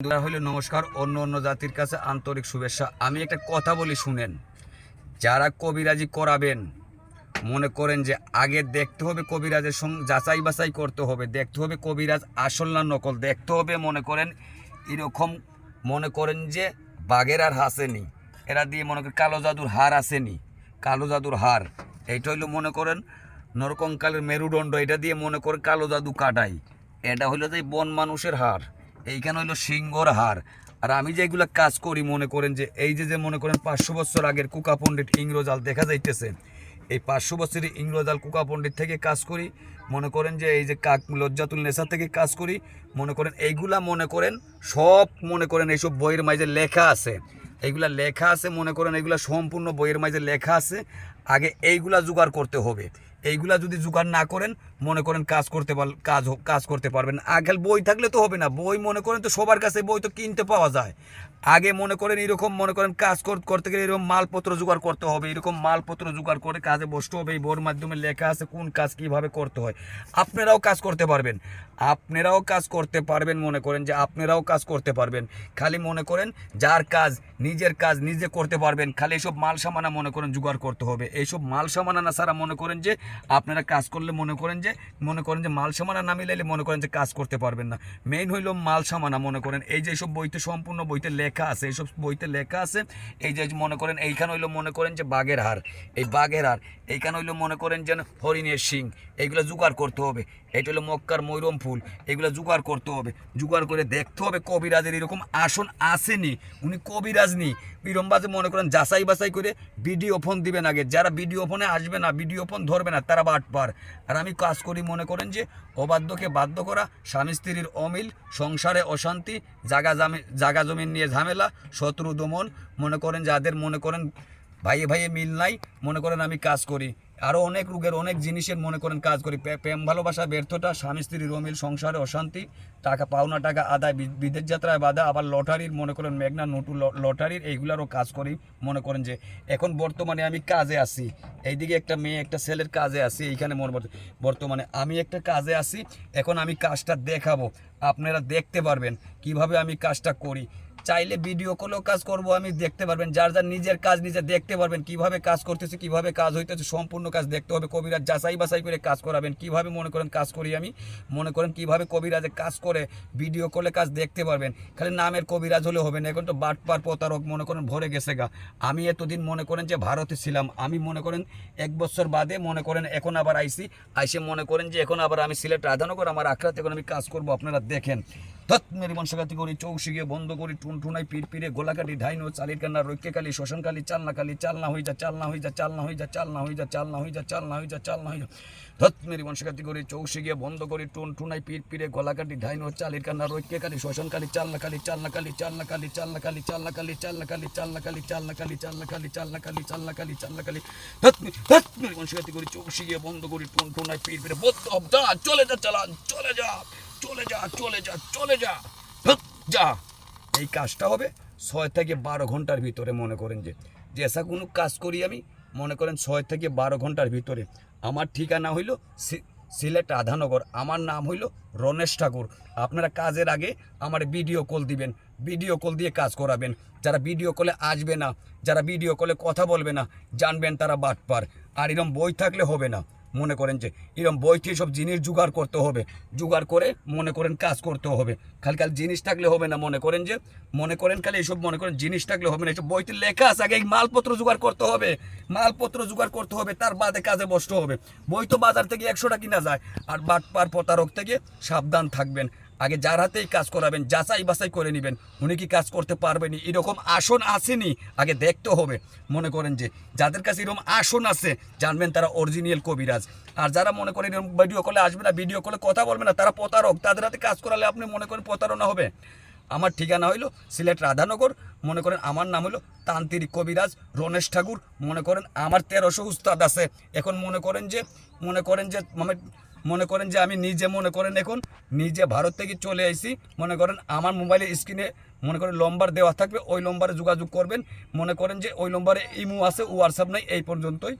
বন্ধুরা, হইল নমস্কার। অন্য অন্য জাতির কাছে আন্তরিক শুভেচ্ছা। আমি একটা কথা বলি, শুনেন। যারা কবিরাজি করাবেন, মনে করেন যে আগে দেখতে হবে কবিরাজের সঙ্গে, যাচাই বাছাই করতে হবে। দেখতে হবে কবিরাজ আসল না নকল। দেখতে হবে, মনে করেন, এরকম মনে করেন যে বাঘের আর হাসেনি এরা দিয়ে মনে করেন কালো জাদুর হার আসেনি কালো জাদুর হার এইটা হইল মনে করেন নরকঙ্কালের মেরুদণ্ড। এটা দিয়ে মনে করেন কালো জাদু কাটাই। এটা হইল যে বন মানুষের হার এইখানে হইল সিংহর হার। আর আমি যে এগুলা কাজ করি, মনে করেন যে এই যে যে মনে করেন পাঁচশো বছর আগের কুকা পণ্ডিত ইংরজাল দেখা যাইতেছে, এই পাঁচশো বছরের ইংরজাল কুকা পণ্ডিত থেকে কাজ করি, মনে করেন যে এই যে কাক লজ্জাতুল নেশা থেকে কাজ করি, মনে করেন এইগুলা মনে করেন সব মনে করেন এইসব বইয়ের মাঝে লেখা আছে। এইগুলা লেখা আছে, মনে করেন এইগুলা সম্পূর্ণ বইয়ের মাঝে লেখা আছে। আগে এইগুলা জোগাড় করতে হবে। এইগুলা যদি জোগাড় না করেন মনে করেন কাজ করতে পার, কাজ কাজ করতে পারবেন। আগে বই থাকলে তো হবে না। বই মনে করেন তো সবার কাছে বই তো কিনতে পাওয়া যায়। আগে মনে করেন এরকম, মনে করেন কাজ করতে গেলে এরকম মালপত্র জোগাড় করতে হবে। এরকম মালপত্র জোগাড় করে কাজে বসতে হবে। এই বইয়ের মাধ্যমে লেখা আছে কোন কাজ কীভাবে করতে হয়। আপনারাও কাজ করতে পারবেন। আপনারাও কাজ করতে পারবেন মনে করেন যে আপনারাও কাজ করতে পারবেন। খালি মনে করেন যার কাজ নিজের কাজ নিজে করতে পারবেন। খালি এইসব মাল সামানা মনে করেন জোগাড় করতে হবে। এইসব মাল সামানা না সারা মনে করেন যে আপনারা কাজ করলে মনে করেন যে মনে করেন যে মাল সামানা না মিলাইলে মনে করেন যে কাজ করতে পারবেন না। মেইন হইল মাল সামানা মনে করেন। এই যে সব বইতে, সম্পূর্ণ বইতে লেখা আছে, এইসব বইতে লেখা আছে। এই যে মনে করেন এইখানে হইল মনে করেন যে বাঘের হার এই বাঘের হার এইখানে হইল মনে করেন যেন হরিণের সিং। এইগুলো জোগাড় করতে হবে। এটা হলো মক্কার ময়ূরম ফুল। এগুলো জোগাড় করতে হবে। জোগাড় করে দেখতে হবে কবিরাজের এরকম আসন আসেনি। উনি কবিরাজ নি। বিরমবাজে মনে করেন যাচাই বাছাই করে ভিডিও ফোন দিবেন আগে। যারা ভিডিও ফোনে আসবে না, ভিডিও ফোন ধরবে না, তারা বাট পার আর আমি কাজ করি মনে করেন যে, অবাধ্যকে বাধ্য করা, স্বামী স্ত্রীর অমিল, সংসারে অশান্তি, জাগা জামি জাগা জমিন নিয়ে ঝামেলা, শত্রু দমন। মনে করেন যাদের মনে করেন ভাইয়ে ভাইয়ে মিল নাই, মনে করেন আমি কাজ করি। আরও অনেক রোগের অনেক জিনিসের মনে করেন কাজ করি। প্রে- প্রেম, ভালোবাসা, ব্যর্থতা, স্বামী স্ত্রীর রমিল, সংসারে অশান্তি, টাকা, পাওনা, টাকা, আদায় বিদেশ যাত্রায় বাধা, আবার লটারির মনে করেন মেঘনা, নটু লটারির এইগুলারও কাজ করি, মনে করেন যে এখন বর্তমানে আমি কাজে আছি। এইদিকে একটা মেয়ে, একটা ছেলের কাজে আছি, এইখানে মনে বর্ত- বর্তমানে আমি একটা কাজে আছি, এখন আমি কাজটা দেখাবো। আপনারা দেখতে পারবেন কীভাবে আমি কাজটা করি। চাইলে ভিডিও কলেও কাজ করব, আমি দেখতে পারবেন। যার যার নিজের কাজ নিজে দেখতে পারবেন, কীভাবে কাজ করতেছে, কীভাবে কাজ হইতেছে, সম্পূর্ণ কাজ দেখতে হবে। কবিরাজ যাচাই বাছাই করে কাজ করাবেন। কীভাবে মনে করেন কাজ করি আমি? মনে করেন কীভাবে কবিরাজে কাজ করে ভিডিও কলে কাজ দেখতে পারবেন। খালি নামের কবিরাজ হলে হবে না, এখন তো বাটপার প্রতারক মনে করেন ভরে গেছে গা। আমি এতদিন মনে করেন যে ভারতে ছিলাম। আমি মনে করেন এক বছর বাদে মনে করেন এখন আবার আইসি। আইসে মনে করেন যে এখন আবার আমি সিলেট রাধানগর, আমার আখড়াতে এখন আমি কাজ করব। আপনারা দেখেন। ধত মেরি মনসাগাতি করি চৌসি গিয়ে বন্ধ করি টুন টুনাই পিট পিড়ে গোলাকাটি ঢাইনো চালির কান্না রৈক্যে কালি শ্মশান কালি চালনা হয়ে যা চালনা হয়ে যা চালনা হয়ে যা চালনা হয়ে যা চালনা হয়ে যা চালনা হয়ে যা চালনা হয়ে যা ধত মেরি মনসাগাতি করি চৌসি গিয়ে বন্ধ করি টুন টুনাই পিট পিড়ে গোলাকাটি ঢাইনো চালির কান্না রৈক্যে কালি শ্মশান কালি চালনা কালি চালনা কালি চালনা কালি চালনা কালি চালনা কালি চালনা কালি চালনা কালি চালনা কালি চালনা কালি চালনা কালি চালনা কালি চালনা কালি ধত ধত মেরি মনসাগাতি করি চৌসি গিয়ে বন্ধ করি টুন টুনাই পিট পিড়ে বদ্ধ চলে যা চালান চলে যা চলে যা চলে যা চলে যা। যা। এই কাজটা হবে ছয় থেকে বারো ঘণ্টার ভিতরে মনে করেন যে। যে এসা কোনো কাজ করি আমি, মনে করেন ছয় থেকে বারো ঘণ্টার ভিতরে। আমার ঠিকানা হইল সিলেট রাধানগর। আমার নাম হইল রনেশ ঠাকুর। আপনারা কাজের আগে আমার ভিডিও কল দিবেন। ভিডিও কল দিয়ে কাজ করাবেন। যারা ভিডিও কলে আসবে না, যারা ভিডিও কলে কথা বলবে না, জানবেন তারা বাটপার। আর এরম বই থাকলে হবে না। মনে করেন যে এরকম বইটি সব জিনিস জোগাড় করতে হবে। জোগাড় করে মনে করেন কাজ করতে হবে। খালি খালি জিনিস থাকলে হবে না, মনে করেন যে, মনে করেন খালি এইসব মনে করেন জিনিস থাকলে হবে না। এইসব বইতে লেখা আছে, আগে এই মালপত্র জোগাড় করতে হবে। মালপত্র জোগাড় করতে হবে, তার বাদে কাজে বসতে হবে। বই তো বাজার থেকে একশোটা কিনা যায়, আর বাটপার প্রতারক থেকে সাবধান থাকবেন। আগে যার হাতেই কাজ করাবেন, যাচাই বাছাই করে নেবেন, উনি কি কাজ করতে পারবেন এরকম আসন আসেনি, আগে দেখতে হবে। মনে করেন যে যাদের কাছে এরকম আসন আছে, জানবেন তারা অরিজিনাল কবিরাজ। আর যারা মনে করেন এরকম ভিডিও কলে আসবে না ভিডিও কলে কথা বলবে না, তারা প্রতারক। তাদের হাতে কাজ করালে আপনি মনে করেন প্রতারণা হবে। আমার ঠিকানা হইল সিলেট রাধানগর, মনে করেন আমার নাম হলো তান্ত্রিক কবিরাজ রণেশ ঠাকুর। মনে করেন আমার তেরোশো উস্তাদ আছে। এখন মনে করেন যে, মনে করেন যে মানে মনে করেন যে আমি নিজে মনে করেন এখন নিজে ভারত থেকে চলে আসি মনে করেন আমার মোবাইলের স্ক্রিনে মনে করেন লম্বার দেওয়া থাকবে, ওই লম্বারে যোগাযোগ করবেন। মনে করেন যে ওই নম্বরে ইমো আছে হোয়াটসঅ্যাপ নাই, এই পর্যন্তই।